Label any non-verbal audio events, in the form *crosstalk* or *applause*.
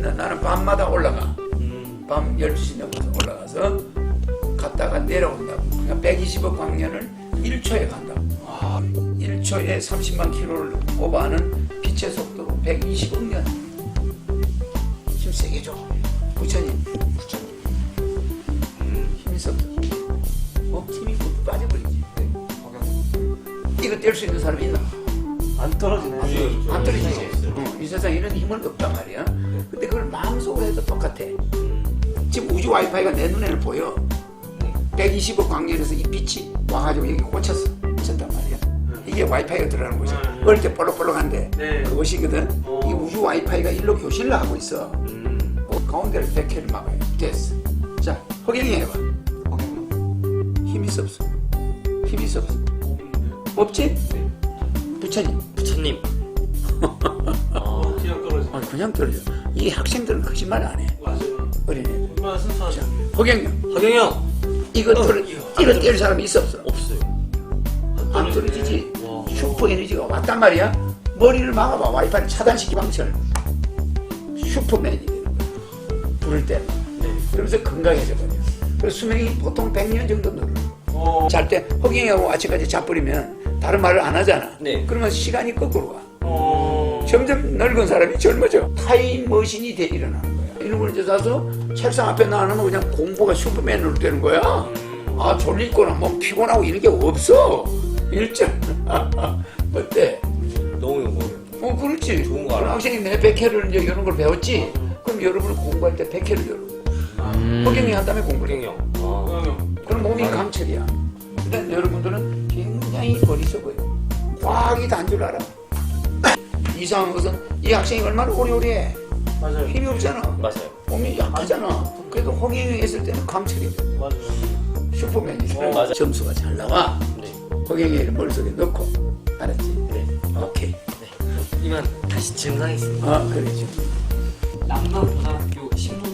있는 나는 밤마다 올라가. 음. 밤 12시 넘어서 올라가서 갔다가 내려온다고. 그러니까 120억 광년을 1초에 간다고. 아, 1초에 30만 킬로를 오버하는 빛의 속도로 120억 년. 힘 세게 줘. 부처님. 부처님. 힘이 썩. 어, 힘이 푹 빠져버리지. 이거 뗄 수 있는 사람이 있나? 안 떨어지네. 안 떨어지지. 어, 이 세상에 이런 힘은 없단 말이야. 근데 그걸 마음속으로 해도 똑같아. 지금 우주 와이파이가 내 눈에는 보여. 120억 광년에서 이 빛이 와가지고 여기 꽂혔어. 꽂혔단 말이야. 이게 와이파이가 들어가는 거지. 네. 어릴 때 볼록볼록한데 네. 그것이거든. 어. 이 우주 와이파이가 일로 교실을 하고 있어. 음. 어, 가운데를 100회를 막아요. 됐어. 자, 허경이 해봐. 힘이 있어 없어? 힘이 있어 없어? 없지? 부처님. 부처님. 어, 그냥 떨어져. 이 학생들은 거짓말 안 해. 맞아요. 어린애. 얼마나 순수하죠. 허경영 하경영 이거 떨어 이거 뗄 사람이 있어 없어? 없어요. 안 떨어지지. 와. 슈퍼 에너지가 왔단 말이야. 머리를 막아봐. 와이파이 차단시키 방철. 슈퍼맨이 되는 거야. 불을 때. 그러면서 건강해져 버려. 그래서 수명이 보통 100년 정도 늘어. 어. 잘 때 허경영하고 아침까지 자버리면 다른 말을 안 하잖아. 네. 그러면 시간이 거꾸로 가. 어. 점점 늙은 사람이 젊어져. 타임머신이 돼 일어나는 거야. 이런 걸 이제 사서 책상 앞에 놔놓으면 그냥 공부가 슈퍼맨으로 되는 거야. 아, 졸리거나 뭐 피곤하고 이런 게 없어. 일절. *laughs* 어때? 너무 영광이에요. 어, 그렇지. 좋은 거 알아. 그럼 학생이 내 백회를 이제 이런 걸 배웠지? 그럼 여러분은 공부할 때 백회를 열고. 허경이 한 다음에 공부를 해. 하경영. 아. 어. 그럼 몸이 강철이야. 근데 여러분들은 굉장히 어리석어요. 과학이 단 줄 알아. 이상한 것은 이 학생이 얼마나 오래오래 맞아요. 힘이 없잖아. 맞아요. 몸이 약하잖아. 그래도 허경영이 했을 때는 강철이죠. 맞아요. 슈퍼맨이죠. 어, 맞아. 점수가 잘 나와. 네. 허경영이를 머릿속에 넣고. 알았지? 네. 오케이. 이만 다시 질문하겠습니다. 아, 그러죠. 남강고등학교 신문